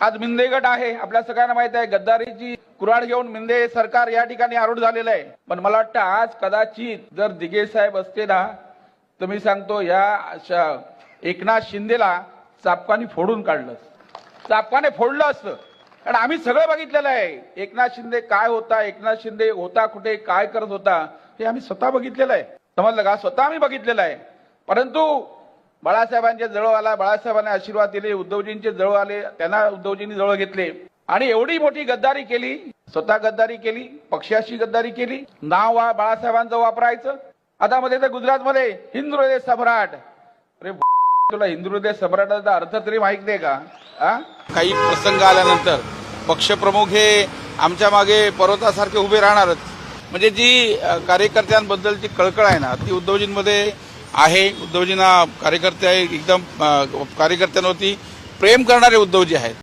आज मिंदे गट आहे. आपल्या सगळ्यांना माहीत आहे गद्दारीची कुराड घेऊन मिंदे सरकार या ठिकाणी आरूढ झालेलं आहे. पण मला वाटतं आज कदाचित जर दिघे साहेब असते ना तर मी सांगतो या अशा एकनाथ शिंदेला चापकाने फोडून काढलं चापकाने फोडलं असतं. कारण आम्ही सगळं बघितलेलं आहे. एकनाथ शिंदे काय होता एकनाथ शिंदे होता कुठे काय करत होता हे आम्ही स्वतः बघितलेलं आहे. समजलं का? स्वतः आम्ही बघितलेलं आहे. परंतु बाळासाहेबांच्या जवळ आला बाळासाहेबांनी आशीर्वाद दिले उद्धवजींचे जवळ आले त्यांना उद्धवजींनी जवळ घेतले. आणि एवढी मोठी गद्दारी केली स्वतः गद्दारी केली पक्षाशी गद्दारी केली नाव वा बाळासाहेबांचं वापरायचं. आता मध्ये तर गुजरातमध्ये हिंदू हृदय सम्राट. अरे तुला हिंदू हृदय सम्राटाचा अर्थ तरी माहीत नाही का? आ? काही प्रसंग आल्यानंतर पक्षप्रमुख हे आमच्या मागे पर्वतासारखे उभे राहणारच. म्हणजे जी कार्यकर्त्यांबद्दलची कळकळ आहे ना ती उद्धवजींमध्ये आहे. उद्धवजींना कार्यकर्ते आहे एकदम कार्यकर्त्यांवरती प्रेम करणारे उद्धवजी आहेत.